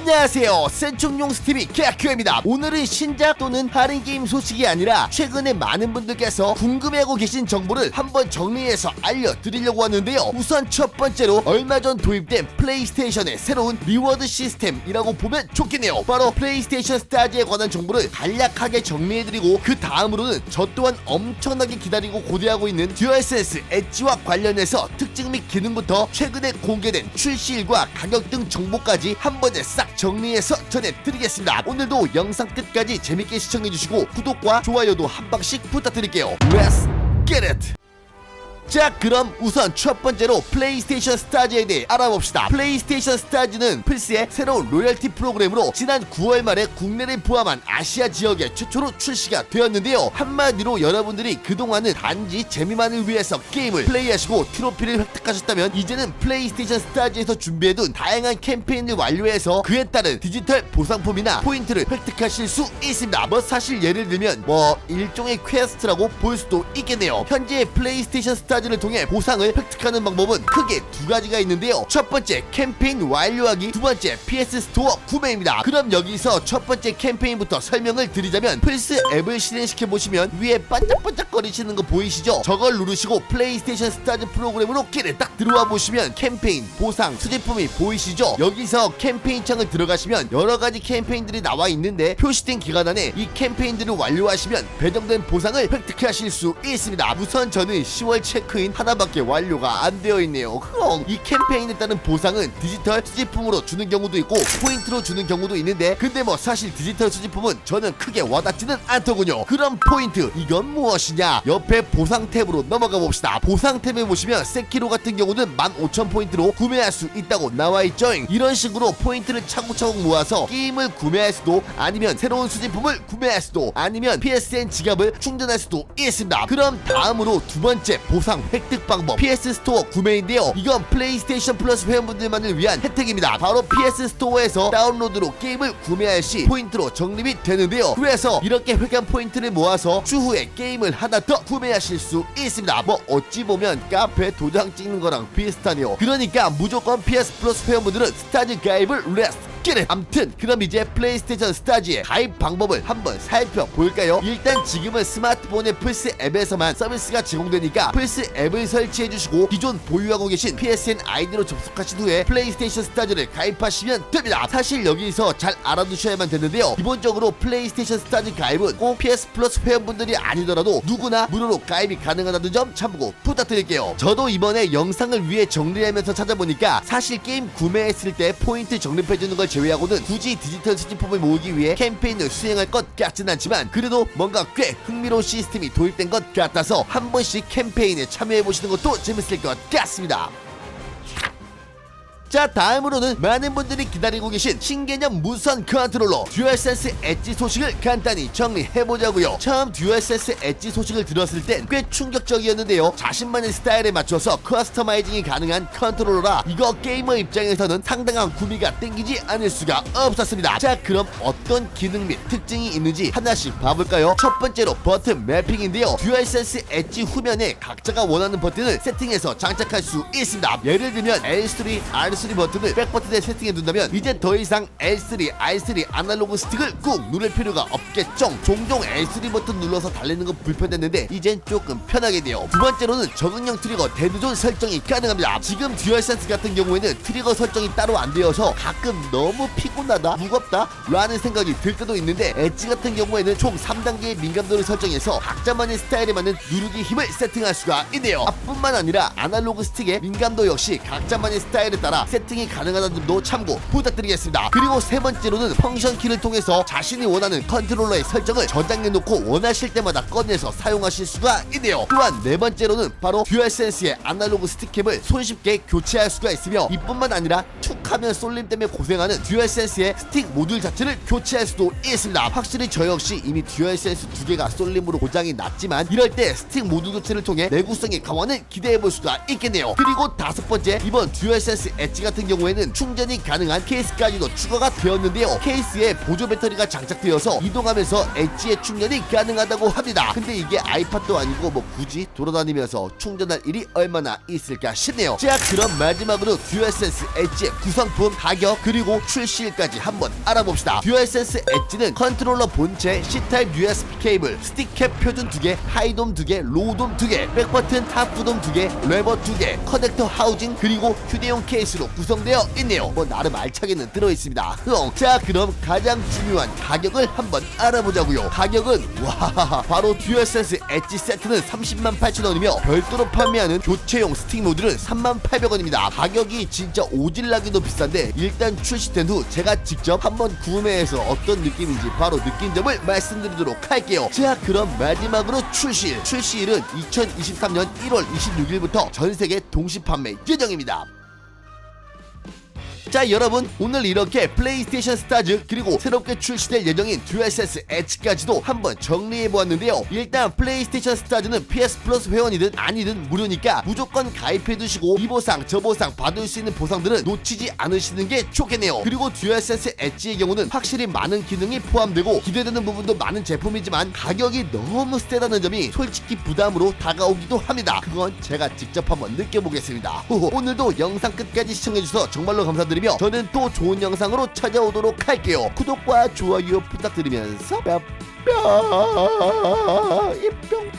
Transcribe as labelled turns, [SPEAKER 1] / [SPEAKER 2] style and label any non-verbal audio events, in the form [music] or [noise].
[SPEAKER 1] 안녕하세요. 센총용 스티비 케아큐입니다. 오늘은 신작 또는 할인 게임 소식이 아니라 최근에 많은 분들께서 궁금해하고 계신 정보를 한번 정리해서 알려드리려고 하는데요. 우선 첫 번째로 얼마 전 도입된 플레이스테이션의 새로운 리워드 시스템이라고 보면 좋겠네요. 바로 플레이스테이션 스타즈에 관한 정보를 간략하게 정리해드리고 그 다음으로는 저 또한 엄청나게 기다리고 고대하고 있는 듀얼센스 엣지와 관련해서 특징 및 기능부터 최근에 공개된 출시일과 가격 등 정보까지 한 번에 싹 정리해서 전해드리겠습니다. 오늘도 영상 끝까지 재밌게 시청해주시고 구독과 좋아요도 한 방씩 부탁드릴게요. Let's get it! 자 그럼 우선 첫 번째로 플레이스테이션 스타즈에 대해 알아봅시다. 플레이스테이션 스타즈는 플스의 새로운 로열티 프로그램으로 지난 9월 말에 국내를 포함한 아시아 지역에 최초로 출시가 되었는데요. 한마디로 여러분들이 그동안은 단지 재미만을 위해서 게임을 플레이하시고 트로피를 획득하셨다면 이제는 플레이스테이션 스타즈에서 준비해둔 다양한 캠페인을 완료해서 그에 따른 디지털 보상품이나 포인트를 획득하실 수 있습니다. 뭐 사실 예를 들면 뭐 일종의 퀘스트라고 볼 수도 있겠네요. 현재 플레이스테이션 스타즈 를 통해 보상을 획득하는 방법은 크게 두 가지가 있는데요. 첫 번째 캠페인 완료하기, 두 번째 PS 스토어 구매입니다. 그럼 여기서 첫 번째 캠페인부터 설명을 드리자면 플스 앱을 실행시켜 보시면 위에 반짝반짝거리시는 거 보이시죠? 저걸 누르시고 플레이스테이션 스타즈 프로그램으로 길에 딱 들어와 보시면 캠페인, 보상, 수제품이 보이시죠? 여기서 캠페인 창을 들어가시면 여러 가지 캠페인들이 나와 있는데 표시된 기간 안에 이 캠페인들을 완료하시면 배정된 보상을 획득하실 수 있습니다. 우선 저는 10월 체크인 하나밖에 완료가 안 되어 있네요. 흐엉. 이 캠페인에 따른 보상은 디지털 수제품으로 주는 경우도 있고 포인트로 주는 경우도 있는데 근데 뭐 사실 디지털 수제품은 저는 크게 와닿지는 않더군요. 그럼 포인트 이건 무엇이냐? 옆에 보상 탭으로 넘어가 봅시다. 보상 탭에 보시면 세키로 같은 경우는 15,000포인트로 구매할 수 있다고 나와 있죠. 이런 식으로 포인트를 차곡차곡 모아서 게임을 구매할 수도 아니면 새로운 수제품을 구매할 수도 아니면 PSN 지갑을 충전할 수도 있습니다. 그럼 다음으로 두 번째 보상 획득 방법 PS 스토어 구매인데요. 이건 플레이스테이션 플러스 회원분들만을 위한 혜택입니다. 바로 PS 스토어에서 다운로드로 게임을 구매할 시 포인트로 적립이 되는데요. 그래서 이렇게 회관 포인트를 모아서 추후에 게임을 하나 더 구매하실 수 있습니다. 뭐 어찌 보면 카페 도장 찍는 거랑 비슷하네요. 그러니까 무조건 PS 플러스 회원분들은 스타즈 가입을 레스 끼를. 암튼 그럼 이제 플레이스테이션 스타즈의 가입 방법을 한번 살펴볼까요? 일단 지금은 스마트폰의 플스 앱에서만 서비스가 제공되니까 플스 앱을 설치해주시고 기존 보유하고 계신 PSN 아이디로 접속하신 후에 플레이스테이션 스타즈를 가입하시면 됩니다. 사실 여기서 잘 알아두셔야만 되는데요. 기본적으로 플레이스테이션 스타즈 가입은 꼭 PS 플러스 회원분들이 아니더라도 누구나 무료로 가입이 가능하다는 점 참고 부탁드릴게요. 저도 이번에 영상을 위해 정리하면서 찾아보니까 사실 게임 구매했을 때 포인트 적립해주는 걸 제외하고는 굳이 디지털 수집품을 모으기 위해 캠페인을 수행할 것 같진 않지만 그래도 뭔가 꽤 흥미로운 시스템이 도입된 것 같아서 한 번씩 캠페인에 참여해보시는 것도 재밌을 것 같습니다. 자 다음으로는 많은 분들이 기다리고 계신 신개념 무선 컨트롤러 듀얼센스 엣지 소식을 간단히 정리해보자고요. 처음 듀얼센스 엣지 소식을 들었을 땐 꽤 충격적이었는데요. 자신만의 스타일에 맞춰서 커스터마이징이 가능한 컨트롤러라 이거 게이머 입장에서는 상당한 구미가 땡기지 않을 수가 없었습니다. 자 그럼 어떤 기능 및 특징이 있는지 하나씩 봐볼까요? 첫 번째로 버튼 매핑인데요. 듀얼센스 엣지 후면에 각자가 원하는 버튼을 세팅해서 장착할 수 있습니다. 예를 들면 L3, R3 R3 버튼을 백 버튼에 세팅해 둔다면 이제 더 이상 L3, R3 아날로그 스틱을 꾹 누를 필요가 없겠죠. 종종 L3 버튼 눌러서 달리는 건 불편했는데 이젠 조금 편하게 돼요. 두 번째로는 적응형 트리거 데드존 설정이 가능합니다. 지금 듀얼센스 같은 경우에는 트리거 설정이 따로 안 되어서 가끔 너무 피곤하다, 무겁다 라는 생각이 들 때도 있는데 엣지 같은 경우에는 총 3단계의 민감도를 설정해서 각자만의 스타일에 맞는 누르기 힘을 세팅할 수가 있네요. 아, 뿐만 아니라 아날로그 스틱의 민감도 역시 각자만의 스타일에 따라 세팅이 가능하다는 점도 참고 부탁드리겠습니다. 그리고 세 번째로는 펑션 키를 통해서 자신이 원하는 컨트롤러의 설정을 저장해 놓고 원하실 때마다 꺼내서 사용하실 수가 있네요. 또한 네 번째로는 바로 듀얼센스의 아날로그 스틱캡을 손쉽게 교체할 수가 있으며 이뿐만 아니라 툭하면 쏠림 때문에 고생하는 듀얼센스의 스틱 모듈 자체를 교체할 수도 있습니다. 확실히 저 역시 이미 듀얼센스 두 개가 쏠림으로 고장이 났지만 이럴 때 스틱 모듈 교체를 통해 내구성의 강화는 기대해 볼 수가 있겠네요. 그리고 다섯 번째 이번 듀얼센스 엣지 엣지 같은 경우에는 충전이 가능한 케이스까지도 추가가 되었는데요. 케이스에 보조 배터리가 장착되어서 이동하면서 엣지의 충전이 가능하다고 합니다. 근데 이게 아이팟도 아니고 뭐 굳이 돌아다니면서 충전할 일이 얼마나 있을까 싶네요. 자 그럼 마지막으로 듀얼센스 엣지의 구성품 가격 그리고 출시일까지 한번 알아봅시다. 듀얼센스 엣지는 컨트롤러 본체, C타입 USB 케이블, 스틱캡 표준 2개, 하이돔 2개, 로우돔 2개, 백버튼 탑부돔 2개, 레버 2개, 커넥터 하우징 그리고 휴대용 케이스로 구성되어 있네요. 뭐 나름 알차게는 들어있습니다. 흥. 자 그럼 가장 중요한 가격을 한번 알아보자고요. 가격은 와 [laughs] 바로 듀얼센스 엣지 세트는 30만 8천 원이며 별도로 판매하는 교체용 스틱 모듈은 3만 800 원입니다. 가격이 진짜 오질나기도 비싼데 일단 출시된 후 제가 직접 한번 구매해서 어떤 느낌인지 바로 느낀 점을 말씀드리도록 할게요. 자 그럼 마지막으로 출시일 출시일은 2023년 1월 26일부터 전 세계 동시 판매 예정입니다. 자 여러분 오늘 이렇게 플레이스테이션 스타즈 그리고 새롭게 출시될 예정인 듀얼센스 엣지까지도 한번 정리해보았는데요. 일단 플레이스테이션 스타즈는 PS 플러스 회원이든 아니든 무료니까 무조건 가입해두시고 이 보상 저 보상 받을 수 있는 보상들은 놓치지 않으시는 게 좋겠네요. 그리고 듀얼센스 엣지의 경우는 확실히 많은 기능이 포함되고 기대되는 부분도 많은 제품이지만 가격이 너무 세다는 점이 솔직히 부담으로 다가오기도 합니다. 그건 제가 직접 한번 느껴보겠습니다. 오늘도 영상 끝까지 시청해주셔서 정말로 감사 드리며 저는 또 좋은 영상으로 찾아오도록 할게요. 구독과 좋아요 부탁드리면서 뿅뿅 이뿅